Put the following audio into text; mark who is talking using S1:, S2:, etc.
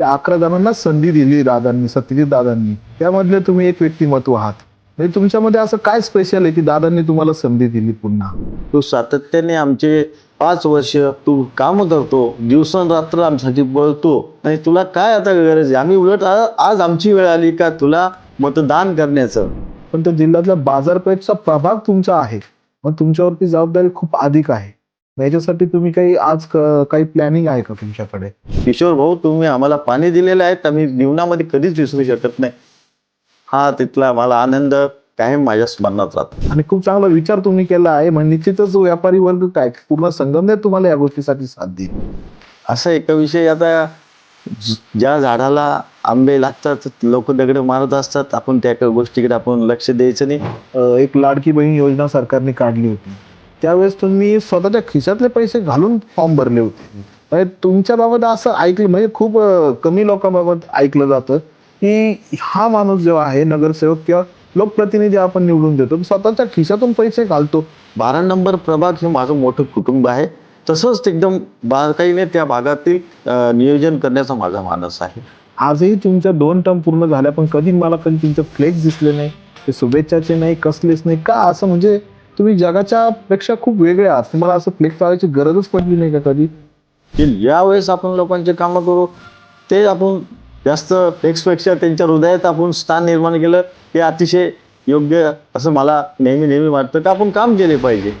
S1: त्या अकरा जणांना संधी दिली दादांनी सत्यजित दादांनी. त्यामधले तुम्ही एक व्यक्तिमत्व आहात. म्हणजे तुमच्यामध्ये असं काय स्पेशल आहे की दादांनी तुम्हाला संधी दिली पुन्हा?
S2: तू सातत्याने आमचे पाच वर्ष तू काम करतो दिवसरात्र आमच्यासाठी बोलतो. आणि तुला काय आता गरज आहे? आम्ही उलट आज आमची वेळ आली का तुला मतदान करण्याचं?
S1: पण त्या जिल्ह्यातल्या बाजारपेठचा प्रभाग तुमचा आहे. मग तुमच्यावरती जबाबदारी खूप अधिक आहे. मग याच्यासाठी तुम्ही काही आज क- काही प्लॅनिंग आहे का तुमच्याकडे?
S2: किशोर भाऊ तुम्ही आम्हाला पाणी दिलेलं आहे आम्ही जीवनामध्ये कधीच विसरू शकत नाही. हा तिथला मला आनंद कायम माझ्या स्मरणात राहतो.
S1: आणि खूप चांगला विचार तुम्ही केला आहे मग निश्चितच व्यापारी वर्ग काय पूर्ण संगमनेर तुम्हाला या गोष्टीसाठी साथ देईल?
S2: असं एका विषयी आता ज- ज्या झाडाला आंबे लागतात लोक दगड मारत असतात आपण त्या एका गोष्टीकडे आपण लक्ष द्यायचं नाही.
S1: अं, एक लाडकी बहीण योजना सरकारने काढली होती. त्यावेळेस तुम्ही स्वतःच्या खिशातले पैसे घालून फॉर्म भरले होते. म्हणजे तुमच्या बाबत असं ऐकलं म्हणजे खूप कमी लोकांबाबत ऐकलं जातं की हा माणूस जो आहे नगरसेवक किंवा लोकप्रतिनिधी आपण निवडून देतो स्वतःच्या खिशातून पैसे घालतो.
S2: बारा नंबर प्रभाग हे माझं मोठं कुटुंब आहे. तसंच एकदम बारकाईने त्या भागातील नियोजन करण्याचा माझा मानस आहे.
S1: आजही तुमच्या दोन टर्म पूर्ण झाल्या पण कधी मला कधी तुमचे फ्लेक्स दिसले नाही ते शुभेच्छाचे नाही कसलेच नाही का असं म्हणजे तुम्ही जगाच्या पेक्षा खूप वेगळे आहात. तुम्हाला असं फ्लेक्स लावायची गरजच पडली नाही का कधी?
S2: की यावेळेस वेळेस आपण लोकांचे कामं करू ते आपण जास्त फ्लेक्सपेक्षा त्यांच्या हृदयात आपण स्थान निर्माण केलं हे अतिशय योग्य असं मला नेहमी नेहमी वाटतं. की आपण काम केले पाहिजे.